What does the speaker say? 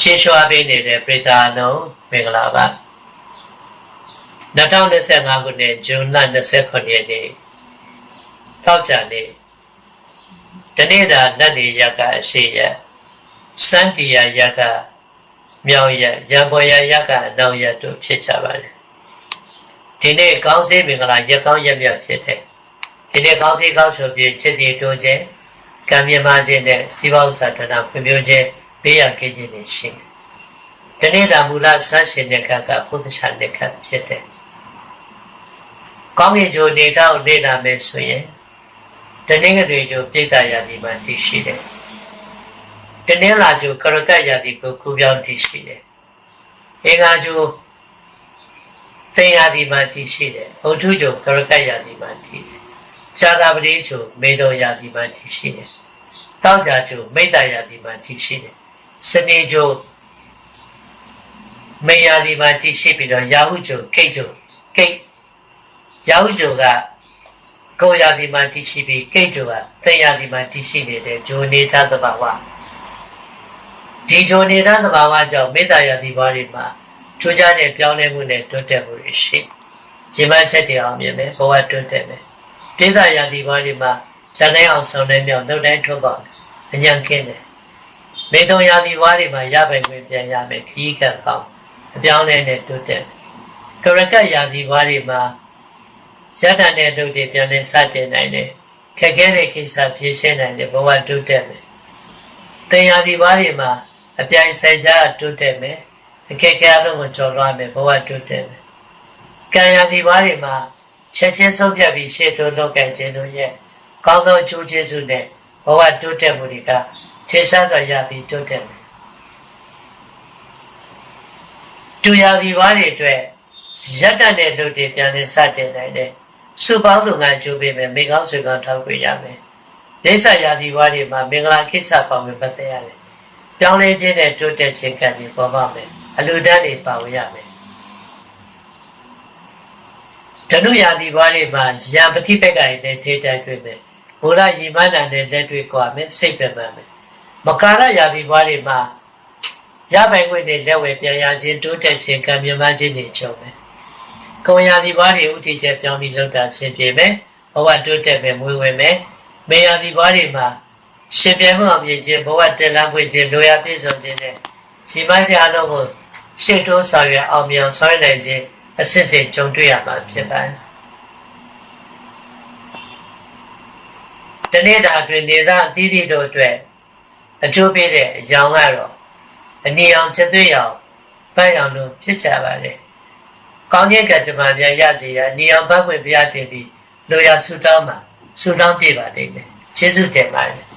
ရှင်းရှွားပေးနေတဲ့ပြည်သားလုံးမင်္ဂလာပါ2025ခုနှစ်ဇွန်လ29ရက်နေ့တောက်ကြနေ့တနေ့တာလက်နေရက်ကအရှိရစန္တီယာရက်ကမြောက်ရက်ရံပေါ်ရရက်ကအနောက်ရက်တို့ဖြစ်ကြပါတယ်ဒီနေ့ကောင်းစေးမင်္ဂလာရက်ကောင်းရက်မြတ်ဖြစ်တယ်ဒီနေ့ကောင်းစေးကောင်းဆိုပြီးချစ်တီတိုးခြင်းကံမြမခြင်းနဲ့စီးပွားဥစ္စာဌာနဖွံ့ဖြိုးခြင်း ဘေးရန်ကင်းခြင်းတွေရှိတယ်တနေ့တာမူလဆန်းရှင်တဲ့ကကဘုဒ္ဓဆာတဲ့ကဖြစ်တယ်။ကောင်းကင်ဂျိုနေတောက်နေလာမယ်ဆိုရင်တနေ့ကလေးဂျိုပြိတ္တရာဒီမှာတည်ရှိတယ်။တနေ့လာဂျိုကရကတ်ရာဒီကိုကူပြောင်းတည်ရှိတယ်။အင်္ဂါဂျိုသိရာဒီမှာတည်ရှိတယ်။ဘုထုဂျိုကရကတ်ရာဒီမှာတည်တယ်။ဇာတာပတိဂျိုမေတော်ရာဒီမှာတည်ရှိတယ်။တောက်ကြဂျိုမိတ္တရာဒီမှာတည်ရှိတယ်။ စနေဂျိုမေယာဒီမှာတည်ရှိပြီးတော့ယာဟုဂျုံကိတ်ဂျုံကိတ်ယာဟုဂျုံကကိုယာဒီမှာတည်ရှိပြီးကိတ်ဂျုံကသေယာဒီမှာတည်ရှိနေတဲ့ဂျိုနေတာသဘာဝဒီဂျိုနေတာသဘာဝကြောင့်မေတ္တာယာဒီဘာတွေမှာထူးခြားတဲ့ပြောင်းလဲမှုနဲ့တိုးတက်မှုတွေရှိရေမချက်တွေအောင်မြင်မယ်ဘဝတိုးတက်မယ်ပိဿယာဒီဘာတွေမှာဇန်နိုင်အောင်ဆောင်နေမြောက်နှုတ်တိုင်းထုတ်ပါအញ្ញံကင်းတယ် မေတ္တယာဒီဘာတွေမှာရပိုင်ခွင့်ပြန်ရမယ်ခီးကံကောင်းအပြောင်းလဲနဲ့တိုးတက်ကရကတ်ရာသီဘွားတွေမှာရတ္တနဲ့ဒုတ်တွေပြန်လဲစတင်နိုင်တယ်ခက်ခဲတဲ့ကိစ္စဖြေရှင်းနိုင်တယ်ဘဝတိုးတက်မယ်တင်ရာသီဘွားတွေမှာအပြိုင်ဆိုင်ကြတိုးတက်မယ်အခက်အခဲအလုံးကိုကျော်လွှားမယ်ဘဝတိုးတက်မယ်ကံရာသီဘွားတွေမှာချက်ချင်းဆုံးဖြတ်ပြီးရှေ့တိုးလောက်ကခြင်းတို့ရဲ့ကောင်းသောအကျိုးကျေးဇူးနဲ့ဘဝတိုးတက်မှုတွေက ထင်ရှားစွာရပြီးတိုးတက်မယ်တူရာသီဘားတွေအတွက်ရက်တတ်တဲ့လူတွေပြန်လည်စတင်နိုင်တယ်။စုပေါင်းလုပ်ငန်းကြိုးပေးမယ်မိကောင်းဆွေကောင်းထောက်ပြရမယ်။ဒေသရာသီဘားတွေမှာမင်္ဂလာကိစ္စပေါင်းပတ်သက်ရတယ်။ပြောင်းလဲခြင်းနဲ့တိုးတက်ခြင်းကံတွေပေါ်ပါမယ်။အလူတန်းတွေပါဝင်ရမယ်။ဓနုရာသီဘားတွေမှာရံပတိပက္ခတွေနဲ့ထိတိုက်တွေ့မယ်။ဘုရားရီမန္တန်နဲ့လက်တွေ့ကွာမယ်စိတ်ပင်ပန်းမယ်။ မကာရရာသီဘားတွေမှာရပိုင်ခွင့်တွေလက်ဝယ်ပြန်ရခြင်းတိုးတက်ခြင်းကံမြမခြင်းတွေချုပ်မယ်။ကုံရာဒီဘွားတွေဥတီချက်ပြောင်းပြီးလောက်တာဆင်ပြေမယ်။ဘဝတိုးတက်မယ်မွေးဝဲမယ်။မေယာဒီဘွားတွေမှာရှင်ပြမှုအောင်မြင်ခြင်းဘဝတက်လန်းပွင့်ခြင်းလိုရာပြည့်စုံခြင်းနဲ့ရှင်မကြအလုံးကိုရှေ့တိုးဆောင်ရွက်အောင်မြောင်ဆောင်ရွက်နိုင်ခြင်းအစစ်စစ်ကြုံတွေ့ရမှာဖြစ်ပါတယ်။တနေ့တာအတွင်းနေသားအသီးသီးတို့အတွက် အကျိုးပေးတဲ့အကြောင်းကတော့အနီအောင်ချက်သွေးအောင်ပန်းအောင်လို့ဖြစ်ကြပါလေ။ကောင်းခြင်းကကြမ္မာများရစေရအနီအောင်ဘတ်ဝင်ဘုရားတင်ပြီးလိုရာဆုတောင်းမှာဆုတောင်းပြပါလိမ့်မယ်။ကျေးဇူးတင်ပါတယ်